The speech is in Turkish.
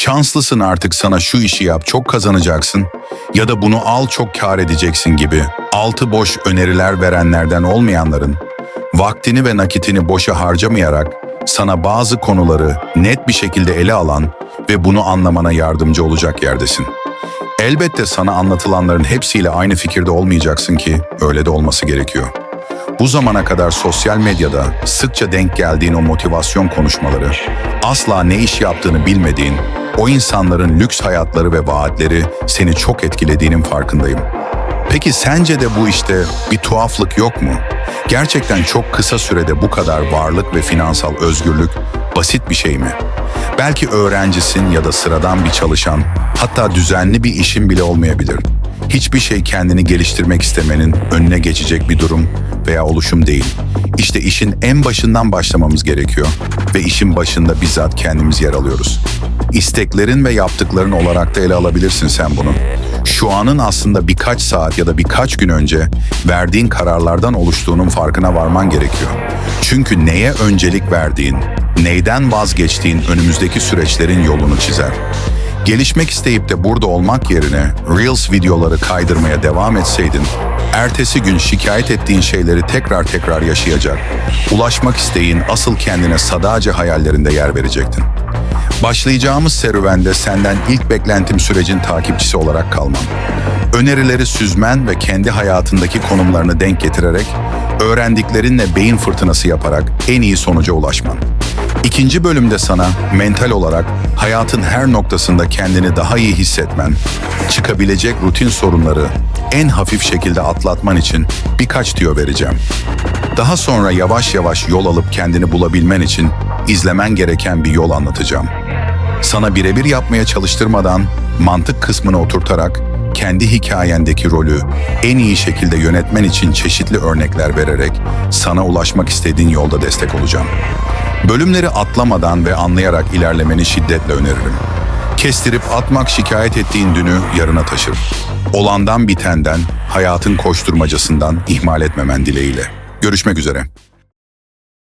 şanslısın artık sana şu işi yap çok kazanacaksın ya da bunu al çok kar edeceksin gibi altı boş öneriler verenlerden olmayanların vaktini ve nakitini boşa harcamayarak sana bazı konuları net bir şekilde ele alan ve bunu anlamana yardımcı olacak yerdesin. Elbette sana anlatılanların hepsiyle aynı fikirde olmayacaksın ki öyle de olması gerekiyor. Bu zamana kadar sosyal medyada sıkça denk geldiğin o motivasyon konuşmaları, asla ne iş yaptığını bilmediğin, o insanların lüks hayatları ve vaatleri seni çok etkilediğinin farkındayım. Peki sence de bu işte bir tuhaflık yok mu? Gerçekten çok kısa sürede bu kadar varlık ve finansal özgürlük basit bir şey mi? Belki öğrencisin ya da sıradan bir çalışan, hatta düzenli bir işin bile olmayabilir. Hiçbir şey kendini geliştirmek istemenin önüne geçecek bir durum veya oluşum değil. İşte işin en başından başlamamız gerekiyor ve işin başında bizzat kendimiz yer alıyoruz. İsteklerin ve yaptıkların olarak da ele alabilirsin sen bunu. Şu anın aslında birkaç saat ya da birkaç gün önce verdiğin kararlardan oluştuğunun farkına varman gerekiyor. Çünkü neye öncelik verdiğin, neyden vazgeçtiğin önümüzdeki süreçlerin yolunu çizer. Gelişmek isteyip de burada olmak yerine Reels videoları kaydırmaya devam etseydin, ertesi gün şikayet ettiğin şeyleri tekrar tekrar yaşayacak, ulaşmak isteğin asıl kendine sadace hayallerinde yer verecektin. Başlayacağımız serüvende senden ilk beklentim sürecin takipçisi olarak kalmam. Önerileri süzmen ve kendi hayatındaki konumlarını denk getirerek, öğrendiklerinle beyin fırtınası yaparak en iyi sonuca ulaşman. İkinci bölümde sana mental olarak hayatın her noktasında kendini daha iyi hissetmen, çıkabilecek rutin sorunları en hafif şekilde atlatman için birkaç tüyo vereceğim. Daha sonra yavaş yavaş yol alıp kendini bulabilmen için izlemen gereken bir yol anlatacağım. Sana birebir yapmaya çalıştırmadan mantık kısmını oturtarak kendi hikayendeki rolü en iyi şekilde yönetmen için çeşitli örnekler vererek sana ulaşmak istediğin yolda destek olacağım. Bölümleri atlamadan ve anlayarak ilerlemeni şiddetle öneririm. Kestirip atmak şikayet ettiğin dünü yarına taşır. Olandan bitenden, hayatın koşturmacasından ihmal etmemen dileğiyle. Görüşmek üzere.